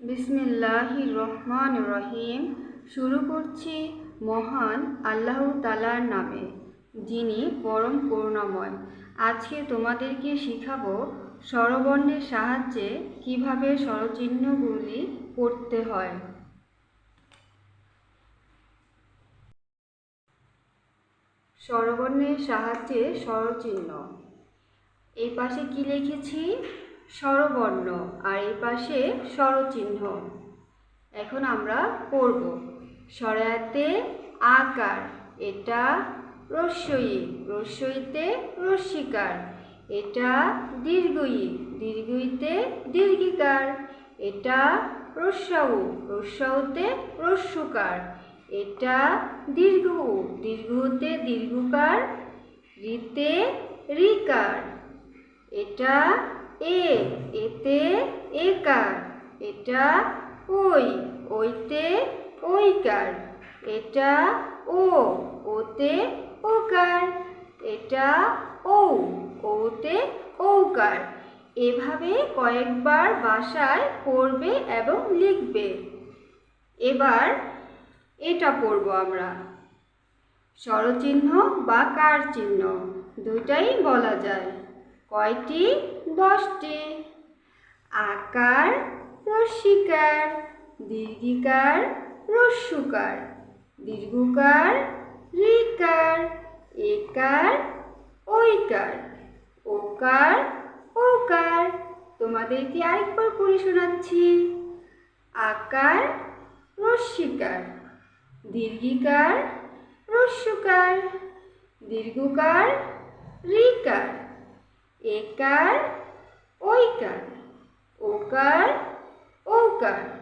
বিসমিল্লাহির রহমান রহিম। শুরু করছি মহান আল্লাহ তালার নামে, যিনি পরম করুণাময়। আজকে তোমাদেরকে শিখাবো স্বরবর্ণের সাহায্যে কীভাবে স্বরচিহ্নগুলি পড়তে হয়। স্বরবর্ণের সাহায্যে স্বরচিহ্ন। এই পাশে কি লিখেছি? স্বরবর্ণ আর এই পাশে স্বরচিহ্ন। এখন আমরা পড়ব। স্বরাতে আকার, এটা রস্যই রস্যইতে রস্যিকার এটা দীর্ঘই দীর্ঘইতে দীর্ঘিকার, এটা রস্যাউ, রস্যাউতে রস্যকার, এটা দীর্ঘ দীর্ঘতে দীর্ঘকার রিতে রিকার এটা এ, এতে একার, এটা ওই, ওইতে ওইকার, এটা ও, ওতে ওকার, এটা ও ওতে ওকার এভাবে কয়েকবার বাসায় পড়বে এবং লিখবে। এবার এটা পড়ব আমরা। স্বরচিহ্ন বা কার চিহ্ন দুইটাই বলা যায়। কয়টি? দশটি। আকার রস্যিকার দীর্ঘিকার রস্যুকার দীর্ঘকার রিকার একার ঐকার ওকার ওকার। তোমাদেরকে আরেকবার পড়ে শোনাচ্ছি। আকার রস্যিকার দীর্ঘিকার রস্যকার দীর্ঘকার রিকার একার ঐকার, ওকার ওকার।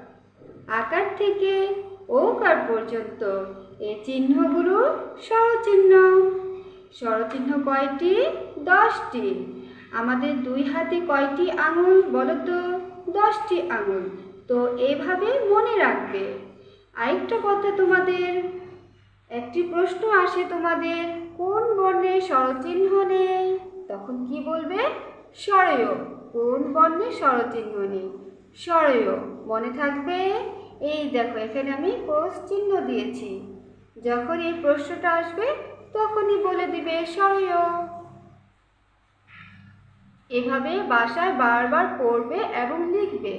আকার থেকে ওকার পর্যন্ত এই চিহ্নগুলো স্বরচিহ্ন স্বরচিহ্ন কয়টি? দশটি। আমাদের দুই হাতে কয়টি আঙুল বলো তো দশটি আঙুল। তো এভাবে মনে রাখবে। আরেকটা কথা তোমাদের। একটি প্রশ্ন আসে তোমাদের, কোন বর্ণে স্বরচিহ্ন নেই? স্বরয় কোন বর্ণে স্বরচিহ্ন নেই স্বরয় মনে থাকবে? এই দেখো, এখানে আমি কোষ চিহ্ন দিয়েছি। যখন এই প্রশ্নটা আসবে, তখনই বলে দিবে স্বরয় এভাবে বাসায় বারবার পড়বে এবং লিখবে।